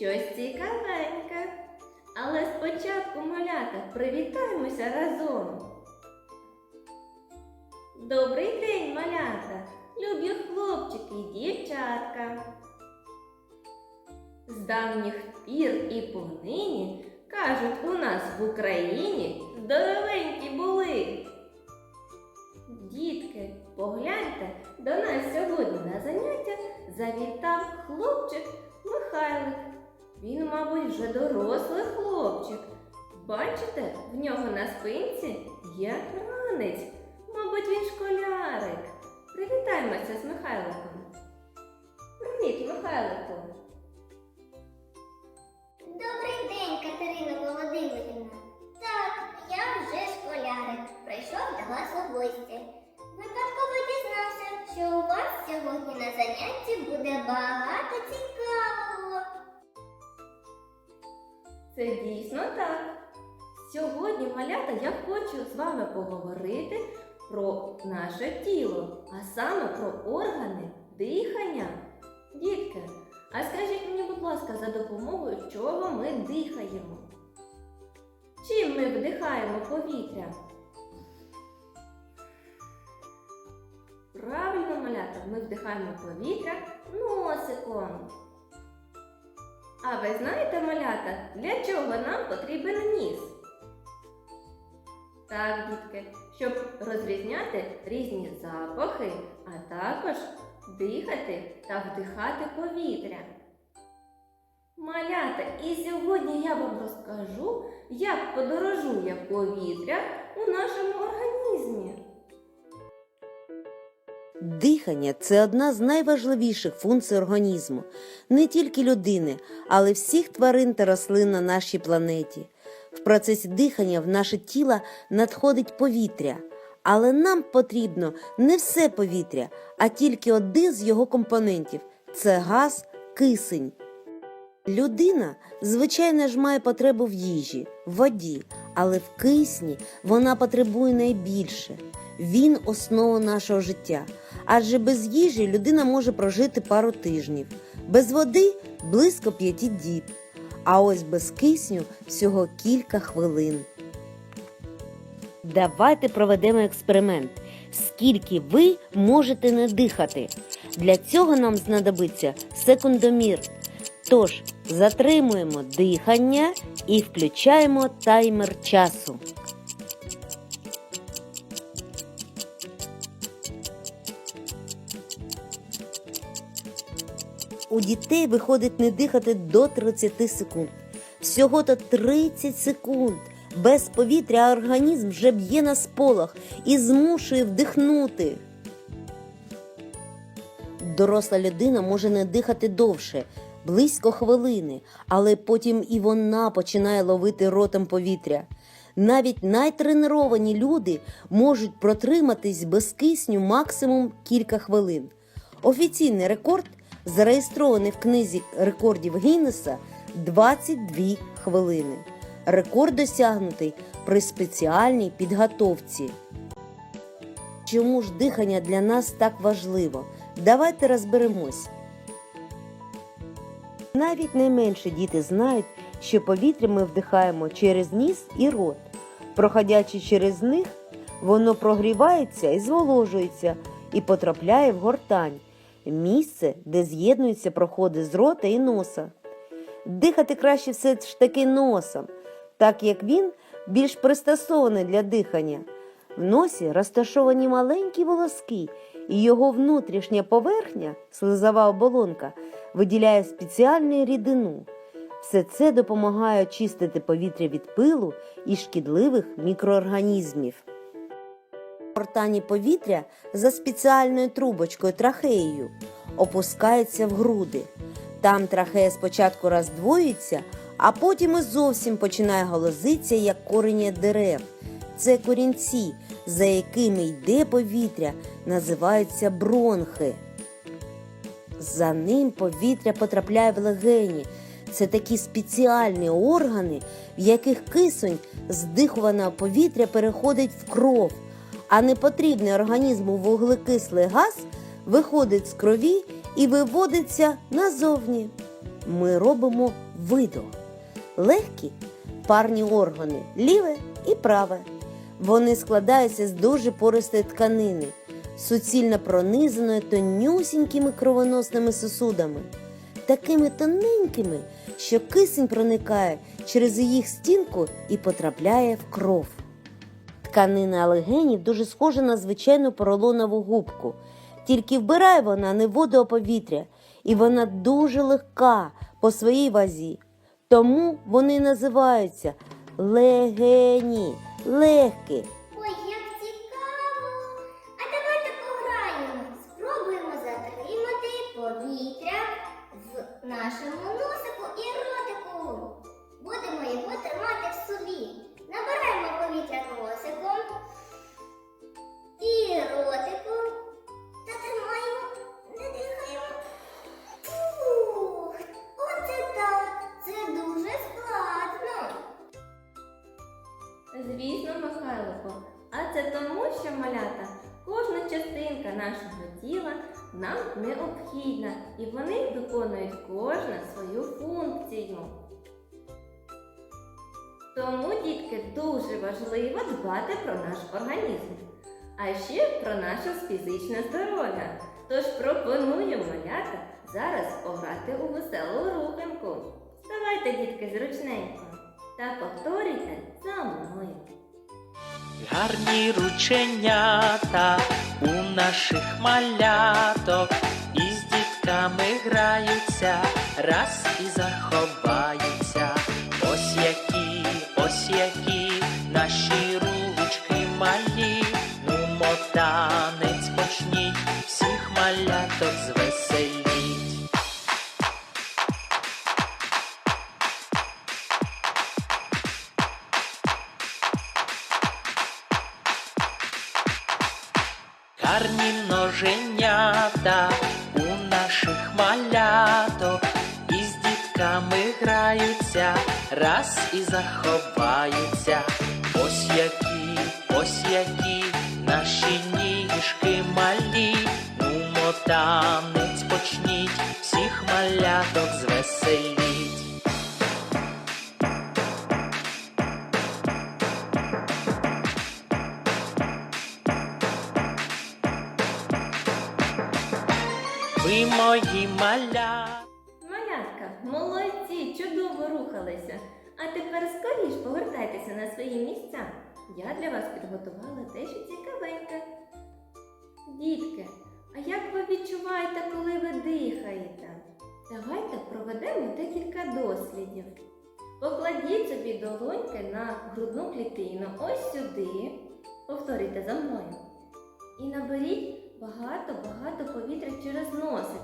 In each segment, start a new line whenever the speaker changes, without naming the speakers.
щось цікавеньке. Але спочатку, малята, привітаємося разом. Добрий день, малята, любі хлопчики і дівчатка. З давніх пір і понині, кажуть, у нас в Україні здоровенькі були. Дітки, погляньте, до нас сьогодні на заняття завітав хлопчик Михайлик. Він, мабуть, вже дорослий хлопчик. Бачите, в нього на спинці є ранець. Мабуть, він школярик. Привітаємося з Михайликом. Привіт, Михайлику. Це дійсно так. Сьогодні, малята, я хочу з вами поговорити про наше тіло, а саме про органи дихання. Дітки, а скажіть мені, будь ласка, за допомогою чого ми дихаємо? Чим ми вдихаємо повітря? Правильно, малята, ми вдихаємо повітря носиком. А ви знаєте, малята, для чого нам потрібен ніс? Так, дітки, щоб розрізняти різні запахи, а також дихати та вдихати повітря. Малята, і сьогодні я вам розкажу, як подорожує повітря у нашому організмі.
Дихання це одна з найважливіших функцій організму, не тільки людини, але всіх тварин та рослин на нашій планеті. В процесі дихання в наше тіло надходить повітря, але нам потрібно не все повітря, а тільки один з його компонентів це газ кисень. Людина, звичайно ж, має потребу в їжі, в воді, але в кисні вона потребує найбільше. Він основа нашого життя. Адже без їжі людина може прожити пару тижнів, без води близько п'яти діб, а ось без кисню всього кілька хвилин. Давайте проведемо експеримент. Скільки ви можете не дихати? Для цього нам знадобиться секундомір. Тож затримуємо дихання і включаємо таймер часу. Дітей виходить не дихати до 30 секунд. Всього то 30 секунд. Без повітря організм вже б'є на сполох і змушує вдихнути. Доросла людина може не дихати довше, близько хвилини, але потім і вона починає ловити ротом повітря. Навіть найтреновані люди можуть протриматись без кисню максимум кілька хвилин. Офіційний рекорд, зареєстрований в книзі рекордів Гіннеса, 22 хвилини. Рекорд досягнутий при спеціальній підготовці. Чому ж дихання для нас так важливо? Давайте розберемось. Навіть найменші діти знають, що повітря ми вдихаємо через ніс і рот. Проходячи через них, воно прогрівається і зволожується і потрапляє в гортань місце, де з'єднуються проходи з рота і носа. Дихати краще все ж таки носом, так як він більш пристосований для дихання. В носі розташовані маленькі волоски, і його внутрішня поверхня, слизова оболонка, виділяє спеціальну рідину. Все це допомагає очистити повітря від пилу і шкідливих мікроорганізмів. В гортані повітря за спеціальною трубочкою трахеєю опускається в груди. Там трахея спочатку роздвоюється, а потім і зовсім починає голозитися, як корення дерев. Це корінці, за якими йде повітря, називаються бронхи. За ним повітря потрапляє в легені. Це такі спеціальні органи, в яких кисень з дихуваного повітря переходить в кров, а непотрібний організму вуглекислий газ виходить з крові і виводиться назовні. ми робимо видох. Легкі парні органи ліве і праве. Вони складаються з дуже пористої тканини, суцільно пронизаної тонюсінькими кровоносними сосудами, такими тоненькими, що кисень проникає через їх стінку і потрапляє в кров. Тканина легенів дуже схожа на звичайну поролонову губку, тільки вбирає вона не воду, а повітря, і вона дуже легка по своїй вазі. Тому вони називаються легені, легкі.
Ой, як цікаво! А давайте пограємо. Спробуємо затримати повітря в нашому
необхідна, і вони виконують кожна свою функцію. Тому, дітки, дуже важливо дбати про наш організм, а ще про наше фізичне здоров'я. Тож пропоную малята зараз пограти у веселу руханку. Вставайте, дітки, зручненько та повторюйте за мною.
Гарні рученята у наших маляток, дітками граються, раз і заховаються. Ось які, ось які наші ручки малі, ну танець почніть, всіх маляток звеселіть. Гарні ноженята наших маляток, із дітками граються, раз і заховаються. Ось які, ось які наші ніжки малі, ну танець почніть, всіх маляток звеселіть. Ви мої маля.
Малятка, молодці, чудово рухалися. А тепер скоріш повертайтеся на свої місця. Я для вас підготувала дещо цікавеньке. Дітки, а як ви відчуваєте, коли ви дихаєте? Давайте проведемо декілька дослідів. Покладіть собі долоньки на грудну клітину ось сюди. Повторюйте за мною. І наберіть багато-багато повітря через носик.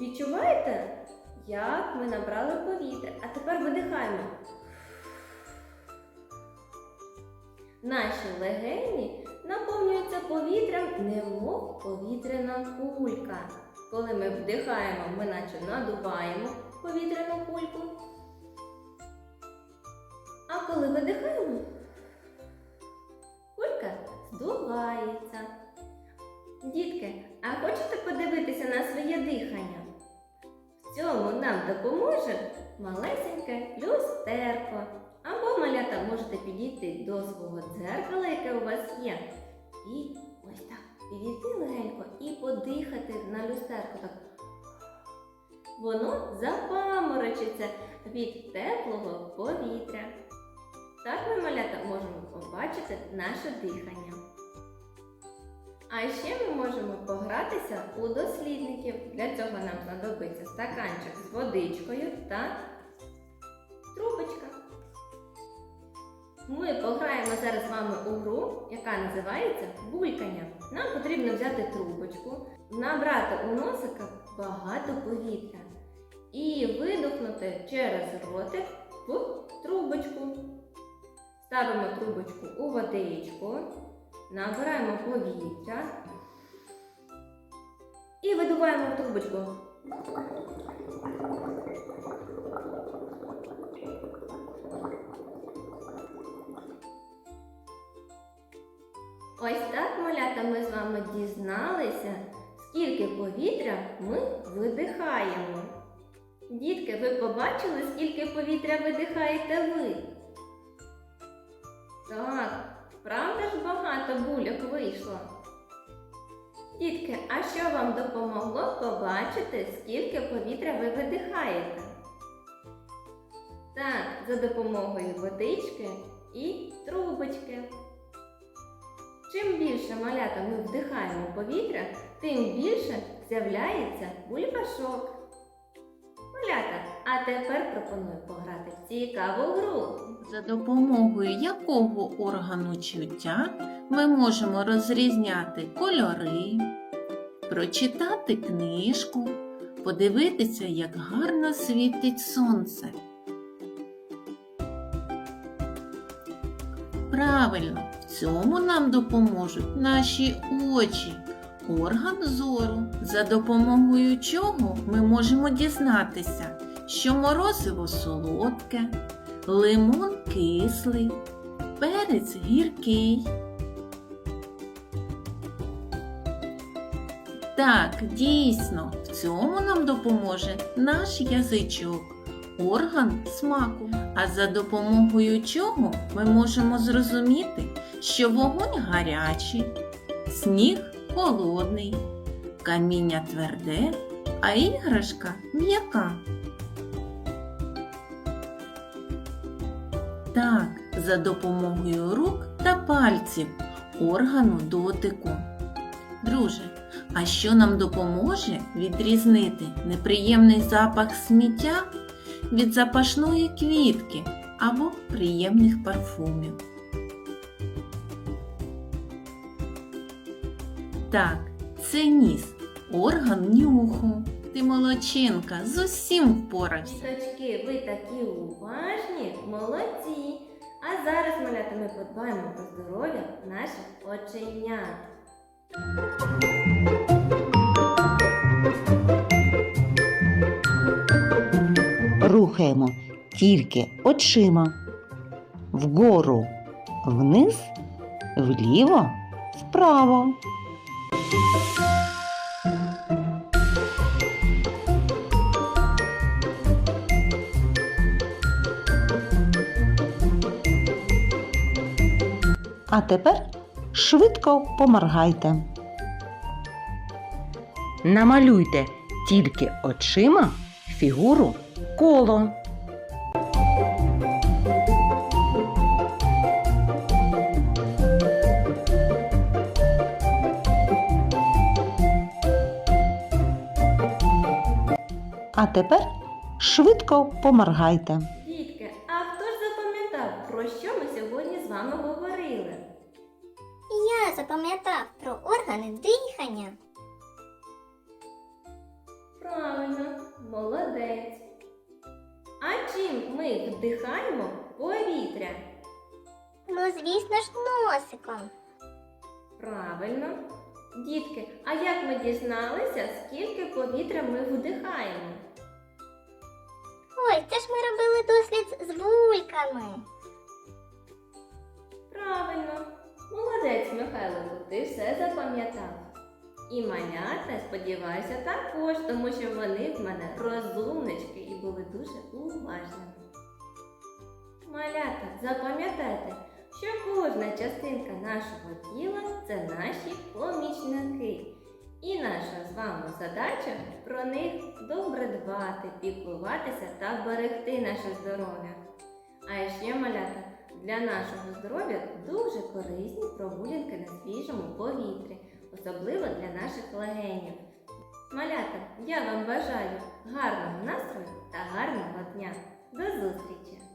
Відчуваєте, як ми набрали повітря? А тепер видихаємо. Наші легені наповнюються повітрям, немов повітряна кулька. Коли ми вдихаємо, ми наче надуваємо повітряну кульку. А коли видихаємо, кулька здувається. Дітки, а хочете подивитися на своє дихання? В цьому нам допоможе малесеньке люстерко. Або малята можете підійти до свого дзеркала, яке у вас є. І ось так підійти легенько і подихати на люстерко. Так. Воно запаморочиться від теплого повітря. Так ми малята можемо побачити наше дихання. А ще ми можемо погратися у дослідників. Для цього нам знадобиться стаканчик з водичкою та трубочка. Ми пограємо зараз з вами у гру, яка називається булькання. Нам потрібно взяти трубочку, набрати у носика багато повітря і видохнути через ротик в трубочку. Ставимо трубочку у водичку, набираємо повітря і видуваємо в трубочку. Ось так, малята, ми з вами дізналися, скільки повітря ми видихаємо. Дітки, ви побачили, скільки повітря видихаєте ви? Так, правда ж багато бульок вийшло? Дітки, а що вам допомогло побачити, скільки повітря ви видихаєте? Так, за допомогою водички і трубочки. Чим більше малята ми вдихаємо повітря, тим більше з'являється бульбашок. А тепер пропоную пограти в цікаву гру.
За допомогою якого органу чуття ми можемо розрізняти кольори, прочитати книжку, подивитися, як гарно світить сонце. Правильно, в цьому нам допоможуть наші очі, орган зору, за допомогою чого ми можемо дізнатися, що морозиво солодке, лимон кислий, перець гіркий. Так, дійсно, в цьому нам допоможе наш язичок, орган смаку. А за допомогою чого ми можемо зрозуміти, що вогонь гарячий, сніг холодний, каміння тверде, а іграшка м'яка. За допомогою рук та пальців органу дотику. Друже, а що нам допоможе відрізнити неприємний запах сміття від запашної квітки або приємних парфумів? Так, це ніс, орган нюху. Ти молодчинка, з усім впорався.
Діточки, ви такі уважні, молодці. Ми подбаємо про здоров'я наших оченят.
Рухаємо тільки очима. Вгору, вниз, вліво, вправо. А тепер швидко поморгайте. Намалюйте тільки очима фігуру коло. А тепер швидко поморгайте.
Запам'ятав про органи дихання.
Правильно, молодець. А чим ми вдихаємо повітря?
Ну, звісно ж, носиком.
Правильно. Дітки, а як ми дізналися, скільки повітря ми вдихаємо?
Ой, це ж ми робили дослід з бульками.
Правильно. Молодець, Михайлику, ти все запам'ятав. І малята, сподіваюся, також, тому що вони в мене розумнички і були дуже уважними. Малята, запам'ятайте, що кожна частинка нашого тіла це наші помічники. І наша з вами задача про них добре дбати, піклуватися та берегти наше здоров'я. А ще малята, для нашого здоров'я дуже корисні прогулянки на свіжому повітрі, особливо для наших легенів. Малята, я вам бажаю гарного настрою та гарного дня. До зустрічі!